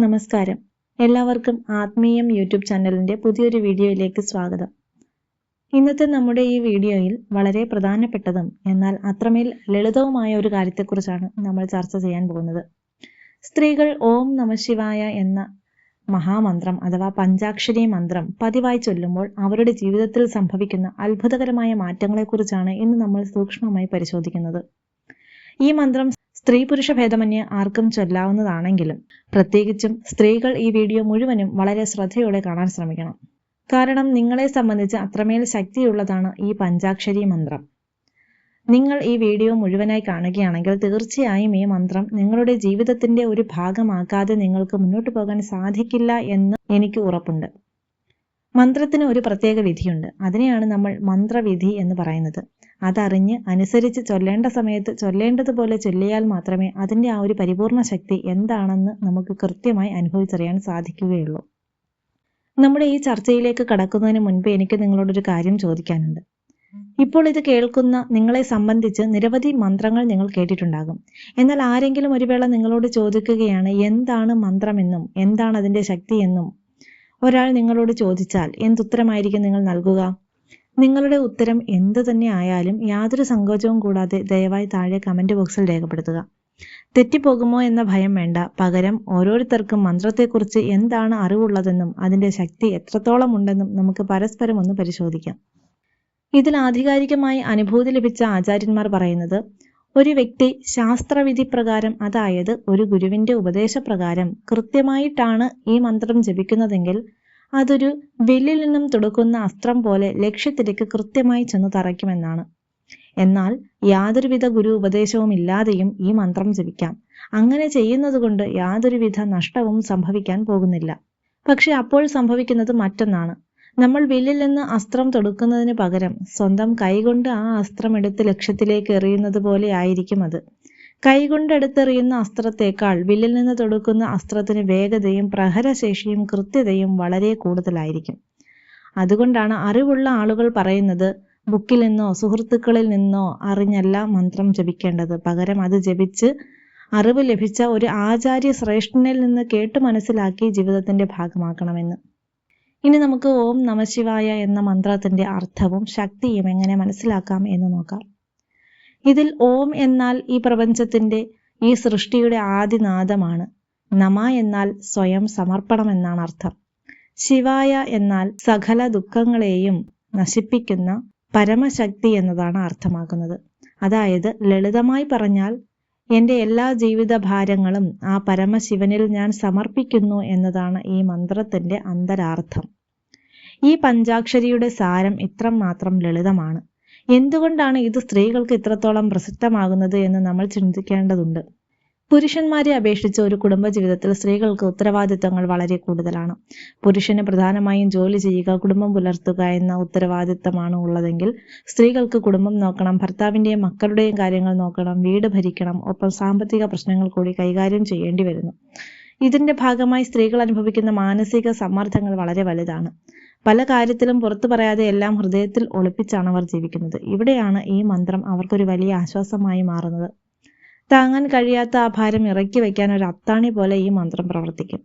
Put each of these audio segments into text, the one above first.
നമസ്കാരം. എല്ലാവർക്കും ആത്മീയം യൂട്യൂബ് ചാനലിന്റെ പുതിയൊരു വീഡിയോയിലേക്ക് സ്വാഗതം. ഇന്നത്തെ നമ്മുടെ ഈ വീഡിയോയിൽ വളരെ പ്രധാനപ്പെട്ടതും എന്നാൽ അത്രമേൽ ലളിതവുമായ ഒരു കാര്യത്തെക്കുറിച്ചാണ് നമ്മൾ ചർച്ച ചെയ്യാൻ പോകുന്നത്. സ്ത്രീകൾ ഓം നമശിവായ എന്ന മഹാമന്ത്രം അഥവാ പഞ്ചാക്ഷരി മന്ത്രം പതിവായി ചൊല്ലുമ്പോൾ അവരുടെ ജീവിതത്തിൽ സംഭവിക്കുന്ന അത്ഭുതകരമായ മാറ്റങ്ങളെക്കുറിച്ചാണ് ഇന്ന് നമ്മൾ സൂക്ഷ്മമായി പരിശോധിക്കുന്നത്. ഈ മന്ത്രം സ്ത്രീ പുരുഷ ഭേദമന്യേ ആർക്കും ചൊല്ലാവുന്നതാണെങ്കിലും പ്രത്യേകിച്ചും സ്ത്രീകൾ ഈ വീഡിയോ മുഴുവനും വളരെ ശ്രദ്ധയോടെ കാണാൻ ശ്രമിക്കണം. കാരണം നിങ്ങളെ സംബന്ധിച്ച് അത്രമേൽ ശക്തിയുള്ളതാണ് ഈ പഞ്ചാക്ഷരി മന്ത്രം. നിങ്ങൾ ഈ വീഡിയോ മുഴുവനായി കാണുകയാണെങ്കിൽ തീർച്ചയായും ഈ മന്ത്രം നിങ്ങളുടെ ജീവിതത്തിന്റെ ഒരു ഭാഗമാക്കാതെ നിങ്ങൾക്ക് മുന്നോട്ട് പോകാൻ സാധിക്കില്ല എന്ന് എനിക്ക് ഉറപ്പുണ്ട്. മന്ത്രത്തിന് ഒരു പ്രത്യേക വിധിയുണ്ട്. അതിനെയാണ് നമ്മൾ മന്ത്രവിധി എന്ന് പറയുന്നത്. അതറിഞ്ഞ് അനുസരിച്ച് ചൊല്ലേണ്ട സമയത്ത് ചൊല്ലേണ്ടതുപോലെ ചൊല്ലിയാൽ മാത്രമേ അതിന്റെ ആ ഒരു പരിപൂർണ ശക്തി എന്താണെന്ന് നമുക്ക് കൃത്യമായി അനുഭവിച്ചറിയാൻ സാധിക്കുകയുള്ളൂ. നമ്മുടെ ഈ ചർച്ചയിലേക്ക് കടക്കുന്നതിന് മുൻപ് എനിക്ക് നിങ്ങളോടൊരു കാര്യം ചോദിക്കാനുണ്ട്. ഇപ്പോൾ ഇത് കേൾക്കുന്ന നിങ്ങളെ സംബന്ധിച്ച് നിരവധി മന്ത്രങ്ങൾ നിങ്ങൾ കേട്ടിട്ടുണ്ടാകും. എന്നാൽ ആരെങ്കിലും ഒരു വേള നിങ്ങളോട് ചോദിക്കുകയാണ് എന്താണ് മന്ത്രമെന്നും എന്താണ് അതിന്റെ ശക്തിയെന്നും ഒരാൾ നിങ്ങളോട് ചോദിച്ചാൽ എന്തുത്തരമായിരിക്കും നിങ്ങൾ നൽകുക? നിങ്ങളുടെ ഉത്തരം എന്തു തന്നെ ആയാലും യാതൊരു സങ്കോചവും കൂടാതെ ദയവായി താഴെ കമന്റ് ബോക്സിൽ രേഖപ്പെടുത്തുക. തെറ്റിപ്പോകുമോ എന്ന ഭയം വേണ്ട. പകരം ഓരോരുത്തർക്കും മന്ത്രത്തെക്കുറിച്ച് എന്താണ് അറിവുള്ളതെന്നും അതിന്റെ ശക്തി എത്രത്തോളം ഉണ്ടെന്നും നമുക്ക് പരസ്പരം ഒന്ന് പരിശോധിക്കാം. ഇതിൽ ആധികാരികമായി അനുഭൂതി ലഭിച്ച ആചാര്യന്മാർ പറയുന്നത് ഒരു വ്യക്തി ശാസ്ത്രവിധി പ്രകാരം അതായത് ഒരു ഗുരുവിന്റെ ഉപദേശപ്രകാരം കൃത്യമായിട്ടാണ് ഈ മന്ത്രം ജപിക്കുന്നതെങ്കിൽ അതൊരു വില്ലിൽ നിന്നും തുടക്കുന്ന അസ്ത്രം പോലെ ലക്ഷ്യത്തിലേക്ക് കൃത്യമായി ചെന്ന് തറയ്ക്കുമെന്നാണ്. എന്നാൽ യാതൊരുവിധ ഗുരു ഉപദേശവും ഇല്ലാതെയും ഈ മന്ത്രം ജപിക്കാം. അങ്ങനെ ചെയ്യുന്നത് കൊണ്ട് യാതൊരുവിധ നഷ്ടവും സംഭവിക്കാൻ പോകുന്നില്ല. പക്ഷെ അപ്പോൾ സംഭവിക്കുന്നത് മറ്റൊന്നാണ്. നമ്മൾ വില്ലിൽ നിന്ന് അസ്ത്രം തൊടുക്കുന്നതിന് പകരം സ്വന്തം കൈകൊണ്ട് ആ അസ്ത്രം എടുത്ത് ലക്ഷ്യത്തിലേക്ക് എറിയുന്നത് പോലെ ആയിരിക്കും അത്. കൈകൊണ്ടെടുത്തെറിയുന്ന അസ്ത്രത്തേക്കാൾ വില്ലിൽ നിന്ന് തൊടുക്കുന്ന അസ്ത്രത്തിന് വേഗതയും പ്രഹരശേഷിയും കൃത്യതയും വളരെ കൂടുതലായിരിക്കും. അതുകൊണ്ടാണ് അറിവുള്ള ആളുകൾ പറയുന്നത് ബുക്കിൽ നിന്നോ സുഹൃത്തുക്കളിൽ നിന്നോ അറിഞ്ഞല്ല മന്ത്രം ജപിക്കേണ്ടത്. പകരം അത് ജപിച്ച് അറിവ് ലഭിച്ച ഒരു ആചാര്യ ശ്രേഷ്ഠനിൽ നിന്ന് കേട്ടു മനസ്സിലാക്കി ജീവിതത്തിന്റെ ഭാഗമാക്കണമെന്ന്. ഇനി നമുക്ക് ഓം നമശിവായ എന്ന മന്ത്രത്തിന്റെ അർത്ഥവും ശക്തിയും എങ്ങനെ മനസ്സിലാക്കാം എന്ന് നോക്കാം. ഇതിൽ ഓം എന്നാൽ ഈ പ്രപഞ്ചത്തിന്റെ ഈ സൃഷ്ടിയുടെ ആദിനാദമാണ്. നമ എന്നാൽ സ്വയം സമർപ്പണം എന്നാണ് അർത്ഥം. ശിവായ എന്നാൽ സകല ദുഃഖങ്ങളെയും നശിപ്പിക്കുന്ന പരമശക്തി എന്നതാണ് അർത്ഥമാക്കുന്നത്. അതായത് ലളിതമായി പറഞ്ഞാൽ എന്റെ എല്ലാ ജീവിത ഭാരങ്ങളും ആ പരമശിവനിൽ ഞാൻ സമർപ്പിക്കുന്നു എന്നതാണ് ഈ മന്ത്രത്തിന്റെ അന്തരാർത്ഥം. ഈ പഞ്ചാക്ഷരിയുടെ സാരം ഇത്രം മാത്രം ലളിതമാണ്. എന്തുകൊണ്ടാണ് ഇത് സ്ത്രീകൾക്ക് ഇത്രത്തോളം പ്രസക്തമാകുന്നത് എന്ന് നമ്മൾ ചിന്തിക്കേണ്ടതുണ്ട്. പുരുഷന്മാരെ അപേക്ഷിച്ച് ഒരു കുടുംബജീവിതത്തിൽ സ്ത്രീകൾക്ക് ഉത്തരവാദിത്തങ്ങൾ വളരെ കൂടുതലാണ്. പുരുഷന് പ്രധാനമായും ജോലി ചെയ്യുക കുടുംബം പുലർത്തുക എന്ന ഉത്തരവാദിത്തമാണ് ഉള്ളതെങ്കിൽ സ്ത്രീകൾക്ക് കുടുംബം നോക്കണം ഭർത്താവിന്റെയും മക്കളുടെയും കാര്യങ്ങൾ നോക്കണം വീട് ഭരിക്കണം ഒപ്പം സാമ്പത്തിക പ്രശ്നങ്ങൾ കൂടി കൈകാര്യം ചെയ്യേണ്ടി വരുന്നു. ഇതിന്റെ ഭാഗമായി സ്ത്രീകൾ അനുഭവിക്കുന്ന മാനസിക സമ്മർദ്ദങ്ങൾ വളരെ വലുതാണ്. പല കാര്യത്തിലും പുറത്തു പറയാതെ എല്ലാം ഹൃദയത്തിൽ ഒളിപ്പിച്ചാണ് അവർ ജീവിക്കുന്നത്. ഇവിടെയാണ് ഈ മന്ത്രം അവർക്കൊരു വലിയ ആശ്വാസമായി മാറുന്നത്. താങ്ങാൻ കഴിയാത്ത ആ ഭാരം ഇറക്കി വയ്ക്കാൻ ഒരു അത്താണി പോലെ ഈ മന്ത്രം പ്രവർത്തിക്കും.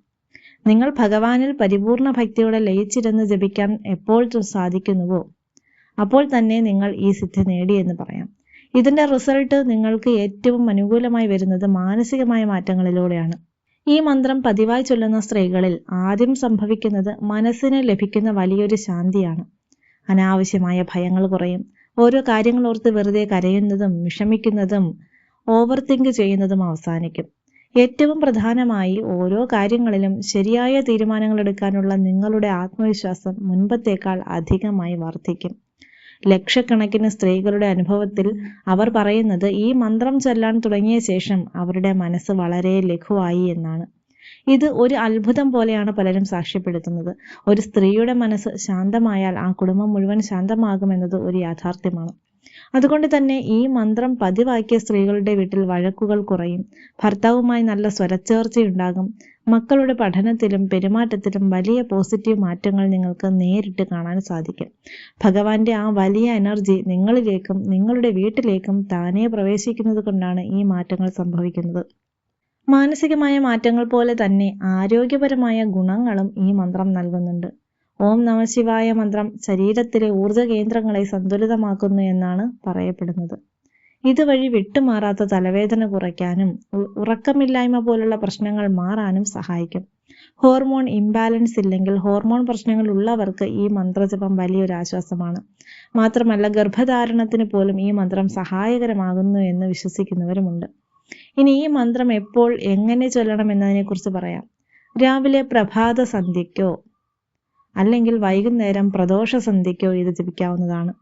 നിങ്ങൾ ഭഗവാനിൽ പരിപൂർണ ഭക്തിയോടെ ലയിച്ചിരുന്ന് ജപിക്കാൻ എപ്പോൾ സാധിക്കുന്നുവോ അപ്പോൾ തന്നെ നിങ്ങൾ ഈ സിദ്ധി നേടിയെന്ന് പറയാം. ഇതിന്റെ റിസൾട്ട് നിങ്ങൾക്ക് ഏറ്റവും അനുകൂലമായി വരുന്നത് മാനസികമായ മാറ്റങ്ങളിലൂടെയാണ്. ഈ മന്ത്രം പതിവായി ചൊല്ലുന്ന സ്ത്രീകളിൽ ആദ്യം സംഭവിക്കുന്നത് മനസ്സിന് ലഭിക്കുന്ന വലിയൊരു ശാന്തിയാണ്. അനാവശ്യമായ ഭയങ്ങൾ കുറയും. ഓരോ കാര്യങ്ങളോർത്ത് വെറുതെ കരയുന്നതും വിഷമിക്കുന്നതും ഓവർ തിങ്ക് ചെയ്യുന്നതും അവസാനിക്കും. ഏറ്റവും പ്രധാനമായി ഓരോ കാര്യങ്ങളിലും ശരിയായ തീരുമാനങ്ങൾ എടുക്കാനുള്ള നിങ്ങളുടെ ആത്മവിശ്വാസം മുൻപത്തേക്കാൾ അധികമായി വർദ്ധിക്കും. ലക്ഷക്കണക്കിന് സ്ത്രീകളുടെ അനുഭവത്തിൽ അവർ പറയുന്നത് ഈ മന്ത്രം ചൊല്ലാൻ തുടങ്ങിയ ശേഷം അവരുടെ മനസ്സ് വളരെ ലഘുവായി എന്നാണ്. ഇത് ഒരു അത്ഭുതം പോലെയാണ് പലരും സാക്ഷ്യപ്പെടുത്തുന്നത്. ഒരു സ്ത്രീയുടെ മനസ്സ് ശാന്തമായാൽ ആ കുടുംബം മുഴുവൻ ശാന്തമാകുമെന്നത് ഒരു യാഥാർത്ഥ്യമാണ്. അതുകൊണ്ട് തന്നെ ഈ മന്ത്രം പതിവാക്കിയ സ്ത്രീകളുടെ വീട്ടിൽ വഴക്കുകൾ കുറയും. ഭർത്താവുമായി നല്ല സ്വരച്ചേർച്ചയുണ്ടാകും. മക്കളുടെ പഠനത്തിലും പെരുമാറ്റത്തിലും വലിയ പോസിറ്റീവ് മാറ്റങ്ങൾ നിങ്ങൾക്ക് നേരിട്ട് കാണാൻ സാധിക്കും. ഭഗവാന്റെ ആ വലിയ എനർജി നിങ്ങളിലേക്കും നിങ്ങളുടെ വീട്ടിലേക്കും താനേ പ്രവേശിക്കുന്നത് കൊണ്ടാണ് ഈ മാറ്റങ്ങൾ സംഭവിക്കുന്നത്. മാനസികമായ മാറ്റങ്ങൾ പോലെ തന്നെ ആരോഗ്യപരമായ ഗുണങ്ങളും ഈ മന്ത്രം നൽകുന്നുണ്ട്. ഓം നമശിവായ മന്ത്രം ശരീരത്തിലെ ഊർജ കേന്ദ്രങ്ങളെ സന്തുലിതമാക്കുന്നു എന്നാണ് പറയപ്പെടുന്നത്. ഇതുവഴി വിട്ടുമാറാത്ത തലവേദന കുറയ്ക്കാനും ഉറക്കമില്ലായ്മ പോലുള്ള പ്രശ്നങ്ങൾ മാറാനും സഹായിക്കും. ഹോർമോൺ ഇംബാലൻസ് ഇല്ലെങ്കിൽ ഹോർമോൺ പ്രശ്നങ്ങൾ ഉള്ളവർക്ക് ഈ മന്ത്രജപം വലിയൊരു ആശ്വാസമാണ്. മാത്രമല്ല ഗർഭധാരണത്തിന് പോലും ഈ മന്ത്രം സഹായകരമാകുന്നു എന്ന് വിശ്വസിക്കുന്നവരുമുണ്ട്. ഇനി ഈ മന്ത്രം എപ്പോൾ എങ്ങനെ ചൊല്ലണം എന്നതിനെക്കുറിച്ച് പറയാം. രാവിലെ പ്രഭാത സന്ധ്യയ്ക്കോ അല്ലെങ്കിൽ വൈകുന്നേരം പ്രദോഷ സന്ധ്യയ്ക്കോ ഇത് ജപിക്കാവുന്നതാണ്.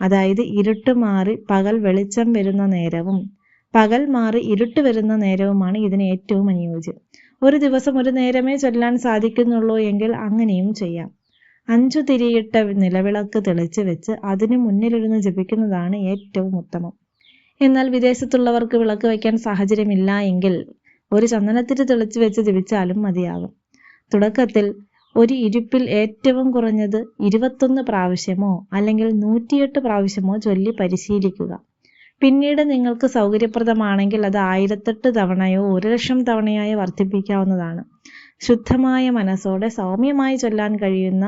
അതായത് ഇരുട്ട് മാറി പകൽ വെളിച്ചം വരുന്ന നേരവും പകൽ മാറി ഇരുട്ട് വരുന്ന നേരവുമാണ് ഇതിന് ഏറ്റവും അനുയോജ്യം. ഒരു ദിവസം ഒരു നേരമേ ചൊല്ലാൻ സാധിക്കുന്നുള്ളൂ എങ്കിൽ അങ്ങനെയും ചെയ്യാം. അഞ്ചു തിരിയിട്ട നിലവിളക്ക് തെളിച്ച് വെച്ച് അതിനു മുന്നിലിരുന്ന് ജപിക്കുന്നതാണ് ഏറ്റവും ഉത്തമം. എന്നാൽ വിദേശത്തുള്ളവർക്ക് വിളക്ക് വയ്ക്കാൻ സാഹചര്യമില്ല എങ്കിൽ ഒരു ചന്ദനത്തിരി തെളിച്ച് വെച്ച് ജപിച്ചാലും മതിയാകും. തുടക്കത്തിൽ ഒരു ഇരുപ്പിൽ ഏറ്റവും കുറഞ്ഞത് ഇരുപത്തൊന്ന് പ്രാവശ്യമോ അല്ലെങ്കിൽ നൂറ്റിയെട്ട് പ്രാവശ്യമോ ചൊല്ലി പരിശീലിക്കുക. പിന്നീട് നിങ്ങൾക്ക് സൗകര്യപ്രദമാണെങ്കിൽ അത് ആയിരത്തെട്ട് തവണയോ ഒരു ലക്ഷം തവണയായോ വർദ്ധിപ്പിക്കാവുന്നതാണ്. ശുദ്ധമായ മനസ്സോടെ സൗമ്യമായി ചൊല്ലാൻ കഴിയുന്ന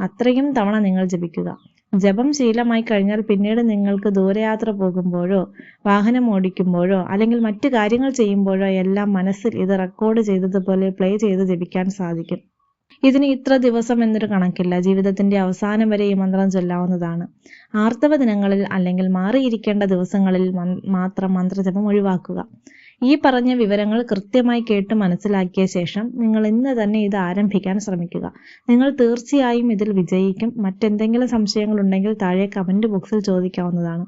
അത്രയും തവണ നിങ്ങൾ ജപിക്കുക. ജപം ശീലമായി കഴിഞ്ഞാൽ പിന്നീട് നിങ്ങൾക്ക് ദൂരയാത്ര പോകുമ്പോഴോ വാഹനം ഓടിക്കുമ്പോഴോ അല്ലെങ്കിൽ മറ്റു കാര്യങ്ങൾ ചെയ്യുമ്പോഴോ എല്ലാം മനസ്സിൽ ഇത് റെക്കോർഡ് ചെയ്തതുപോലെ പ്ലേ ചെയ്ത് ജപിക്കാൻ സാധിക്കും. ഇതിന് ഇത്ര ദിവസം എന്നൊരു കണക്കില്ല. ജീവിതത്തിന്റെ അവസാനം വരെ ഈ മന്ത്രം ചൊല്ലാവുന്നതാണ്. ആർത്തവ ദിനങ്ങളിൽ അല്ലെങ്കിൽ മാറിയിരിക്കേണ്ട ദിവസങ്ങളിൽ മാത്രം മന്ത്രജപം ഒഴിവാക്കുക. ഈ പറഞ്ഞ വിവരങ്ങൾ കൃത്യമായി കേട്ട് മനസ്സിലാക്കിയ ശേഷം നിങ്ങൾ ഇന്ന് തന്നെ ഇത് ആരംഭിക്കാൻ ശ്രമിക്കുക. നിങ്ങൾ തീർച്ചയായും ഇതിൽ വിജയിക്കും. മറ്റെന്തെങ്കിലും സംശയങ്ങൾ ഉണ്ടെങ്കിൽ താഴെ കമന്റ് ബോക്സിൽ ചോദിക്കാവുന്നതാണ്.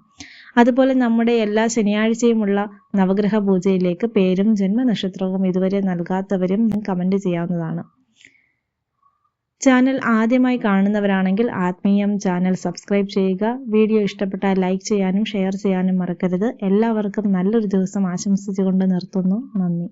അതുപോലെ നമ്മുടെ എല്ലാ ശനിയാഴ്ചയുമുള്ള നവഗ്രഹ പൂജയിലേക്ക് പേരും ജന്മനക്ഷത്രവും ഇതുവരെ നൽകാത്തവരും കമന്റ് ചെയ്യാവുന്നതാണ്. ചാനൽ ആദ്യമായി കാണുന്നവരാണെങ്കിൽ ആത്മീയം ചാനൽ സബ്സ്ക്രൈബ് ചെയ്യുക. വീഡിയോ ഇഷ്ടപ്പെട്ടാൽ ലൈക്ക് ചെയ്യാനും ഷെയർ ചെയ്യാനും മറക്കരുത്. എല്ലാവർക്കും നല്ലൊരു ദിവസം ആശംസിച്ചുകൊണ്ട് നിർത്തുന്നു. നന്ദി.